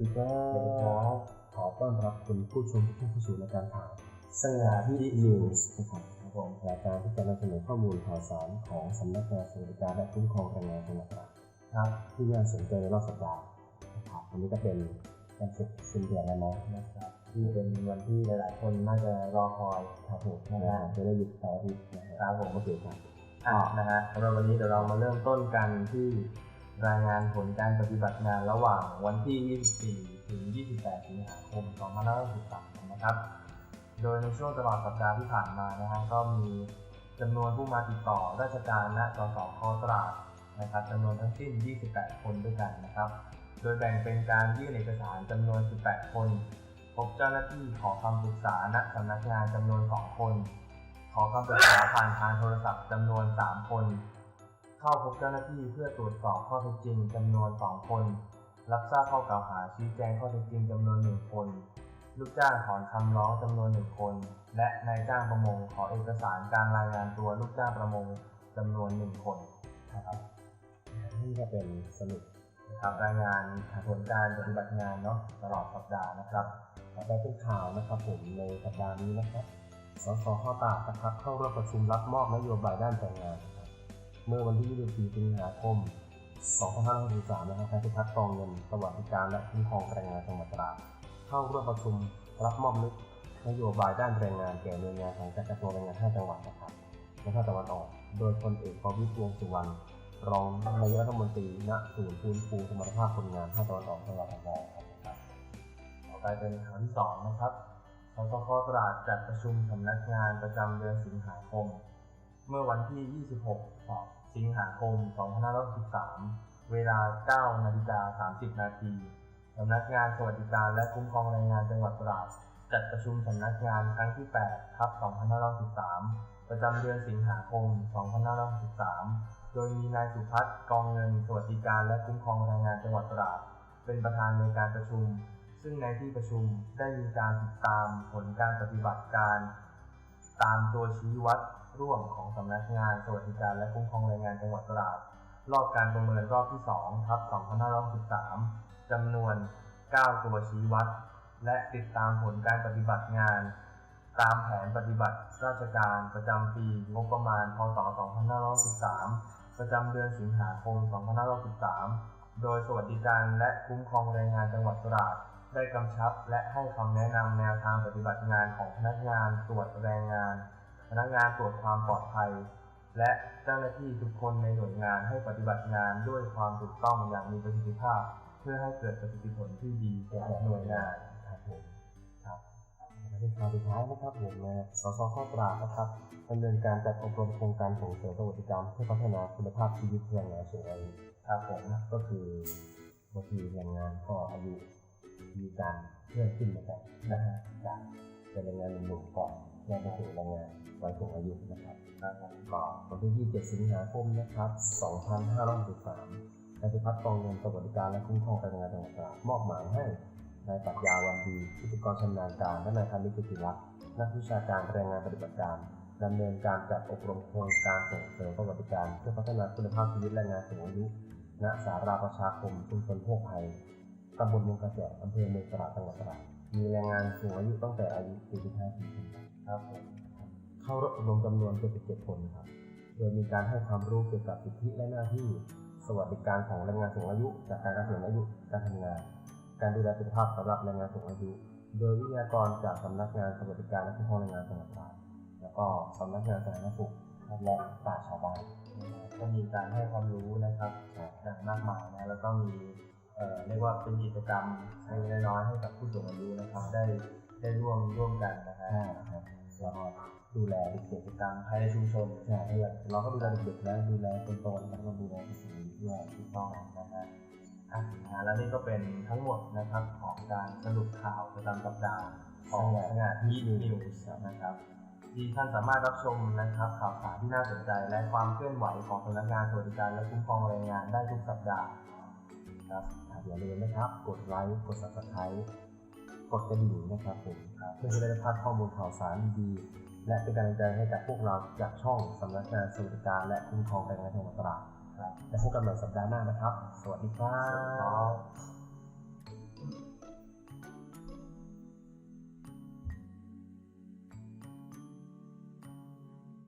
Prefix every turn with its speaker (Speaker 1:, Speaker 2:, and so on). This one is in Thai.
Speaker 1: ดีครับ
Speaker 2: สวัสดีครับ
Speaker 1: ขอต้อนรับคุณผู้ชมทุกท่านเข้าสู่รายการข่าว
Speaker 2: สง่าที่
Speaker 1: นิวส์นะครับครับผมรายการที่จะนำเสนอข้อมูลข่าวสารของสำนักงานสวัสดิการและคุ้มครองแรงงานจังหวัดตราด
Speaker 2: ครับ
Speaker 1: ที่น่าสนใจในรอบสัปดาห์นะครับวันนี้ก็เป็นวันศุกร์สิ้นเดือนแล้วเนาะ
Speaker 2: นะครับที่เป็นวันที่หลาย ๆ คนน่าจะรอคอย
Speaker 1: ครับผม
Speaker 2: นะ
Speaker 1: นะ
Speaker 2: ฮะ
Speaker 1: จะได้หยุดเสาร์อาทิตย์นะค
Speaker 2: รั
Speaker 1: บบ
Speaker 2: ผม
Speaker 1: โอเคครับ
Speaker 2: อ่านะฮะสำหรับวันนี้เดี๋ยวเรามาเริ่มต้นกันที่ รายงานผลการปฏิบัติงานระหว่างวันที่ 24 ถึง 28 สิงหาคม 2563 นะครับ โดยในช่วงตลอดสัปดาห์ที่ผ่านมานะฮะก็มีจำนวนผู้มาติดต่อราชการณสสคตราดนะครับจำนวนทั้งสิ้น 28 คนด้วยกันนะครับ โดยแบ่งเป็นการยื่นเอกสารจำนวน 18 คน พบเจ้าหน้าที่ขอคำปรึกษาณสำนักงานจำนวน 2 คน ขอคำปรึกษาผ่านทางโทรศัพท์จำนวน 3 คน เข้าพบเจ้าหน้าที่เพื่อตรวจสอบข้อเท็จจริงจำนวน 2 คน รับทราบข้อกล่าวหาชี้แจงข้อเท็จจริงจำนวน 1 คน ลูกจ้างถอนคำร้องจำนวน 1 คน และนายจ้างประมงขอเอกสารการรายงานตัวลูกจ้างประมงจำนวน 1 คนนะครับ
Speaker 1: นี่ก็เป็นสรุป
Speaker 2: นะครับรายงานผลการปฏิบัติงานเนาะตลอดสัปดาห์นะครับ
Speaker 1: ต่อไปเป็นข่าวนะครับผมในสัปดาห์นี้นะครับสสข้อตากนะครับเข้าร่วมประชุมรับมอบนโยบายด้านแรงงานนะครับ เมื่อวันที่ 24 สิงหาคม 2563 นะครับนายพิทักษ์กองเงินสวัสดิการและคุ้มครองแรงงานจังหวัดตราดเข้าร่วมประชุมรับมอบนึกนโยบายด้านแรงงานแก่หน่วยงานของกระทรวงแรงงาน 5 จังหวัดนะครับในภาคตะวันออก โดยพลเอกประวิตรวงสุวรรณ รองนายกรัฐมนตรี ณ ศูนย์ฟื้นฟูสมรรถภาพคนงานภาคตะวันออกจังหวัดระยองครับ
Speaker 2: ต่อไปเป็นข่าวที่สองนะครับสสคตราดจัดประชุมสำนักงานประจำเดือนสิงหาคม เมื่อวันที่ 26 สิงหาคม 2563 เวลา 9 นาฬิกา 30 นาทีสำนักงานสวัสดิการและคุ้มครองแรงงานจังหวัดตราดจัดประชุมสำนักงานครั้งที่ 8 ทับ 2563 ประจำเดือนสิงหาคม 2563 โดยมีนายสุพัฒน์กองเงิน สวัสดิการและคุ้มครองแรงงานจังหวัดตราดเป็นประธานในการประชุม ซึ่งในที่ประชุมได้มีการติดตามผลการปฏิบัติการ ตามตัวชี้วัดร่วมของสำนักงานสวัสดิการและคุ้มครองแรงงานจังหวัดตราดรอบการประเมินรอบที่2ทับ2563จำนวน 9 ตัวชี้วัด และติดตามผลการปฏิบัติงาน ตามแผนปฏิบัติราชการประจำปีงบประมาณพศ2563ประจำเดือนสิงหาคม2563โดยสวัสดิการและคุ้มครองแรงงานจังหวัดตราด ได้กำชับและให้คำแนะนำแนวทางปฏิบัติงานของพนักงานตรวจแรงงาน พนักงานตรวจความปลอดภัย และเจ้าหน้าที่ทุกคนในหน่วยงานให้ปฏิบัติงานด้วยความถูกต้องอย่างมีประสิทธิภาพ เพื่อให้เกิดประสิทธิผลที่ดีแก่หน่วยงาน
Speaker 1: ครับผมครับและเป็นข่าวสุดท้ายนะครับผมนะสสข้อตราดนะครับดำเนินการจัดอบรมโครงการส่งเสริมสวัสดิการเพื่อพัฒนาคุณภาพชีวิตแรงงานสูงอายุ
Speaker 2: ครับผม
Speaker 1: ก็คือบางทีแรงงานก็อายุ มีการเพิ่มขึ้นเหมือนกันนะฮะจากเป็นแรงงานหนุ่มก่อนแยกไปสู่แรงงานวัยสูงอายุนะครับ
Speaker 2: ครับผม
Speaker 1: ก็วันที่ 27 สิงหาคมนะครับ 2563นายพิพัฒน์กองเงินสวัสดิการและคุ้มครองแรงงานจังหวัดตราดมอบหมายให้นายปรัชญาวันดีพิธีกรชำนาญการและนายธนิกิติรักษ์นักวิชาการแรงงานปฏิบัติการดำเนินการจัดอบรมโครงการส่งเสริมสวัสดิการเพื่อพัฒนาคุณภาพชีวิตแรงงานสูงอายุณสาราประชาคมชุมชนโพกไทย ตำบลเมืองเกษตรอำเภอเมืองตราดจังหวัดตราดมีแรงงานสูงอายุตั้งแต่อายุ 45 ปีขึ้นไป
Speaker 2: ครับผม
Speaker 1: เข้ารับอบรมจำนวน 77 คนครับ โดยมีการให้ความรู้เกี่ยวกับสิทธิและหน้าที่ สวัสดิการของแรงงานสูงอายุ จากการเกษียณอายุ การทำงาน การดูแลสุขภาพสำหรับแรงงานสูงอายุ โดยวิทยากรจากสำนักงานสวัสดิการและคุ้มครองแรงงานจังหวัดตราดแล้วก็สำนักงานสาธารณสุขและป่าชาวบ้าน
Speaker 2: ก็มีการให้ความรู้นะครับอย่างมากมายนะแล้วก็มี เอ่อเรียกว่าเป็นกิจกรรมเล็กๆน้อยๆให้กับผู้สูงอายุนะครับ ได้ได้ร่วมร่วมกันนะฮะ
Speaker 1: ใช่ครับแล้วก็ดูแลเด็ก
Speaker 2: กิจกรรมภายในชุมชน
Speaker 1: ๆใช่ด้วยเราก็ดูแลเด็กๆแล้วดูแลคนโตแล้วก็ดูแลผู้สูงอายุด้วย
Speaker 2: ถูกต้องนะฮะอะนะแล้วนี่ก็เป็นทั้งหมดนะครับของการสรุปข่าวประจำสัปดาห์ของสง่าที่นิวส์นะครับที่ท่านสามารถรับชมนะครับข่าวสารที่น่าสนใจ และความเคลื่อนไหวของสำนักงานสวัสดิการและคุ้มครองแรงงานได้ทุกสัปดาห์ ครับ
Speaker 1: ครับอย่าลืมนะครับ กดไลค์ กด subscribe กดกระดิ่งนะครับผมเพื่อจะได้ไม่พลาดข้อมูลข่าวสารดีๆ และเป็นกำลังใจให้กับพวกเราจากช่องสำนักงานสวัสดิการและคุ้มครองแรงงานจังหวัดตลาดและพบกันใหม่สัปดาห์หน้านะครับ สวัสดีครั
Speaker 2: บ